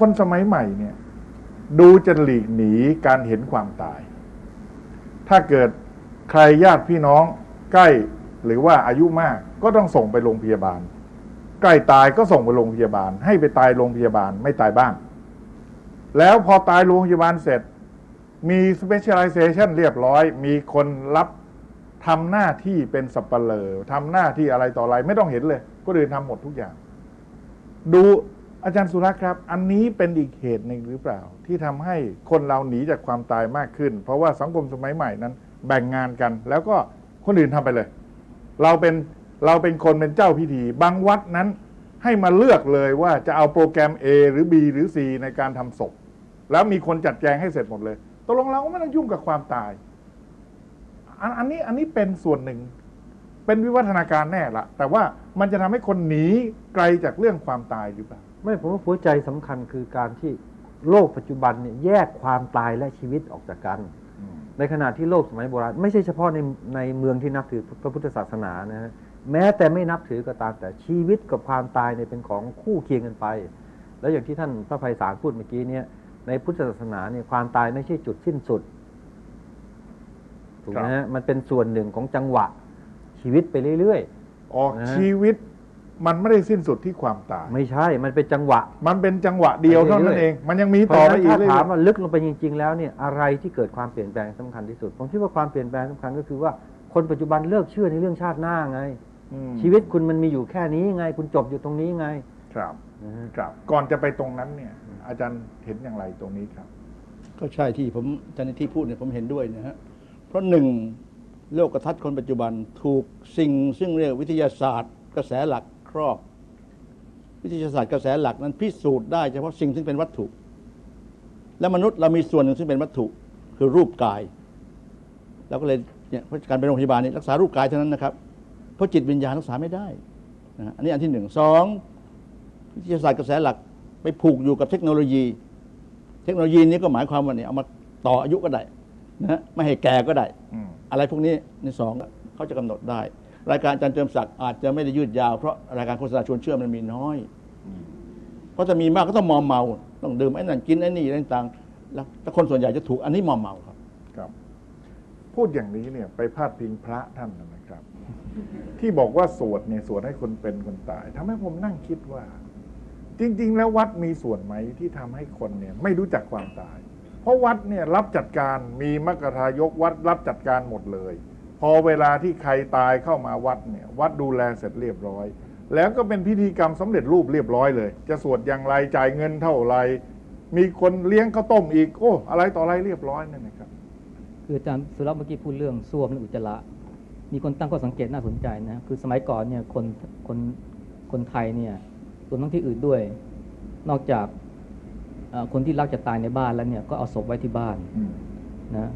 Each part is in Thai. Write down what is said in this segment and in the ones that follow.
คนสมัยใหม่เนี่ย ดูจะหลีกหนีการเห็นความตาย ถ้าเกิดใครญาติพี่น้องใกล้หรือว่าอายุมากก็ต้องส่งไปโรงพยาบาล ใกล้ตายก็ส่งไปโรงพยาบาล ให้ไปตายโรงพยาบาลไม่ตายบ้าน แล้วพอตายโรงพยาบาลเสร็จ มี specialization เรียบร้อย มีคนรับ ทำหน้าที่เป็นสับเปลอทำหน้าที่อะไรต่ออะไร ไม่ต้องเห็นเลย ก็เดินทำหมดทุกอย่าง ดูอาจารย์สุรักษ์ครับ อันนี้เป็นอีกเหตุหนึ่งหรือเปล่า ที่ทำให้คนเราหนีจากความตายมากขึ้น เพราะว่าสังคมสมัยใหม่นั้น แบ่งงานกัน แล้วก็คนอื่นทำไปเลย เราเป็นเราเป็นคนเป็นเจ้าพิธีบางวัดนั้นให้มาเลือกเลยว่าจะเอาโปรแกรม A หรือ B หรือ C ในการทำศพ แล้วมีคนจัดแจงให้เสร็จหมดเลยตกลงเราก็ไม่ต้องยุ่งกับความตาย อันอันนี้อันนี้เป็นส่วนหนึ่ง เป็นวิวัฒนาการแน่ละแต่ว่ามันจะทำให้คนหนีไกลจากเรื่องความตายหรือเปล่าไม่ผมว่าหัวใจสำคัญคือการที่โลกปัจจุบันเนี่ยแยกความตายและชีวิตออกจากกัน ในขณะที่โลกสมัยโบราณ ไม่ใช่เฉพาะในในเมืองที่นับถือพระพุทธศาสนานะฮะแม้แต่ไม่นับถือก็ตามแต่ชีวิตกับความตายเนี่ยเป็นของคู่เคียงกันไป แล้วอย่างที่ท่านพระไพศาลพูดเมื่อกี้เนี่ยในพุทธศาสนาเนี่ยความตายไม่ใช่จุดสิ้นสุด ถูกไหมฮะมันเป็นส่วนหนึ่งของจังหวะชีวิตไปเรื่อย ออกนะฮะ ชีวิตมันไม่ได้สิ้นสุดที่ความตาย ๆ ไม่ใช่ มันเป็นจังหวะ มันเป็นจังหวะเดียวเท่านั้นเอง มันยังมีเพราะต่อฉะไปนั้นอีกถ้าเรื่อถามยว่าลึกลงไปจริง ๆ แล้วเนี่ยอะไรที่เกิดความเปลี่ยนแปลงสำคัญที่สุด ผมคิดว่าความเปลี่ยนแปลงสำคัญก็คือว่าคนปัจจุบันเลิกเชื่อในเรื่องชาติหน้าไง ๆอืมชีวิตคุณมันมีอยู่แค่นี้ไง คุณจบอยู่ตรงนี้ไงครับนะฮะ ครับ ก่อนจะไปตรงนั้นเนี่ย อาจารย์เห็นอย่างไรตรงนี้ครับ ก็ใช่ที่ผมอาจารย์ที่พูดเนี่ยผมเห็นด้วยนะฮะเพ ราะหนึ่งโลกทัศน์คนปัจจุบันถูกสิ่งซึ่งเรียกวิทยาศาสตร์ กระแสหลักครอบ วิทยาศาสตร์กระแสหลักนั้นพิสูจน์ได้เฉพาะสิ่งซึ่งเป็นวัตถุ และมนุษย์เรามีส่วนหนึ่งซึ่งเป็นวัตถุคือรูปกายเราก็เลยเนี่ยเพราะการไปโรงพยาบาลนี่รักษารูปกายเท่านั้นนะครับเพราะจิตวิญญาณรักษาไม่ได้นะฮะอันนี้อันที่หนึ่งสองวิทยาศาสตร์กระแสหลักไปผูกอยู่กับเทคโนโลยี เทคโนโลยีนี้ก็หมายความว่าเนี่ยเอามาต่ออายุก็ได้ นะฮะไม่ให้แก่ก็ได้อืมอะไรพวกนี้ในสองเขาจะกำหนดได้ รายการอาจารย์เจิมศักดิ์อาจจะไม่ได้ยืดยาวเพราะรายการโฆษณาชวนเชื่อมันมีน้อยเพราะจะมีมากก็ต้องมอมเมา ต้องดื่มไอ้นั่นกินไอ้นี่อะไรต่างๆแล้วแต่คนส่วนใหญ่จะถูกอันนี้มอมเมาครับครับ พูดอย่างนี้เนี่ยไปพาดพิงพระท่านนะครับ ที่บอกว่าสวดเนี่ยสวดให้คนเป็นคนตายทำให้ผมนั่งคิดว่า จริง ๆ แล้ววัดมีส่วนไหมที่ทำให้คนเนี่ย ไม่รู้จักความตาย เพราะวัดเนี่ยรับจัดการมีมกทายกวัดรับจัดการหมดเลย พอเวลาที่ใครตายเข้ามาวัดเนี่ยวัดดูแลเสร็จเรียบร้อย แล้วก็เป็นพิธีกรรมสำเร็จรูปเรียบร้อยเลย จะสวดอย่างไรจ่ายเงินเท่าไรมีคนเลี้ยงข้าวต้มอีกโอ้อะไรต่ออะไรเรียบร้อยนั่นนะครับ คืออาจารย์สุรัตน์เมื่อกี้พูดเรื่องส้วมและอุจจาระมีคนตั้งข้อสังเกตน่าสนใจนะคือสมัยก่อนเนี่ยคนคนคนไทยเนี่ยรวมทั้งที่อื่นด้วย นอกจาก คนที่รักจะตายในบ้านแล้วเนี่ยก็เอาศพไว้ที่บ้านอืมนะ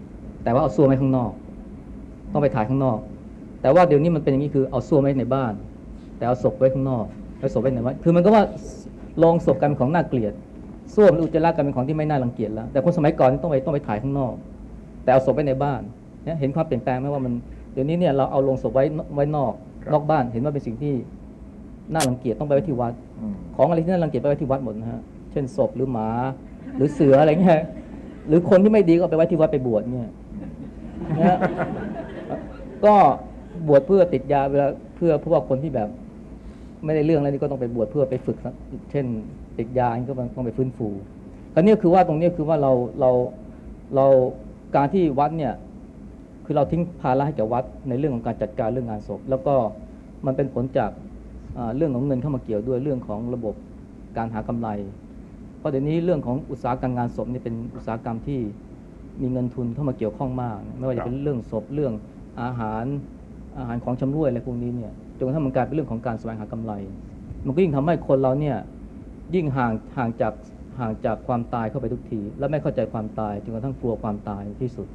แต่ว่าเอาส้วมไว้ข้างนอก ต้องไปถ่ายข้างนอก แต่ว่าเดี๋ยวนี้มันเป็นอย่างนี้คือเอาส้วมไว้ในบ้าน แต่เอาศพไว้ข้างนอกแล้วศพไว้ในวัดคือมันก็ว่าลองศพกันเป็นของน่าเกลียดส้วมหรืออุจจาระกันเป็นของที่ไม่น่ารังเกียจแล้ว แต่คนสมัยก่อนต้องไปต้องไปถ่ายข้างนอก แต่เอาศพไว้ในบ้านเนี่ยเห็นความเปลี่ยนแปลงไหมว่ามันเดี๋ยวนี้เนี่ยเราเอาลงศพไว้ไว้นอกครับนอกบ้านเห็นว่าเป็นสิ่งที่น่ารังเกียจต้องไปไว้ที่วัดอืมของอะไรที่น่ารังเกียจไปไว้ที่วัดหมดนะฮะ เช่นศพหรือหมา หรือเสืออะไรเงี้ยหรือคนที่ไม่ดีก็ไปไว้ที่วัดไปบวชเนี่ยนะฮะก็บวชเพื่อติดยาเวลาเพื่อพว่าคนที่แบบ ไม่ได้เรื่องแล้วนี่ก็ต้องไปบวชเพื่อไปฝึก เช่น ติดยานี่ก็ต้องไปฟื้นฟูคราวนี้คือว่าตรงนี้คือว่าเราเราเราการที่วัดเนี่ยคือเราทิ้งภาระให้แก่วัดในเรื่องของการจัดการเรื่องงานศพ แล้วก็มันเป็นผลจากเรื่องของเงินเข้ามาเกี่ยวด้วยเรื่องของระบบการหากำไร เพราะเดี๋ยวนี้เรื่องของอุตสาหกรรมงานศพนี่เป็นอุตสาหกรรมที่มีเงินทุนเข้ามาเกี่ยวข้องมาก ไม่ว่าจะเป็นเรื่องศพเรื่องอาหารอาหารของชำร่วยอะไรพวกนี้เนี่ยจนกระทั่งมันกลายเป็นเรื่องของการแสวงหากำไร มันก็ยิ่งทำให้คนเราเนี่ยยิ่งห่างห่างจากห่างจากความตายเข้าไปทุกที และไม่เข้าใจความตายจนกระทั่งกลัวความตายที่สุด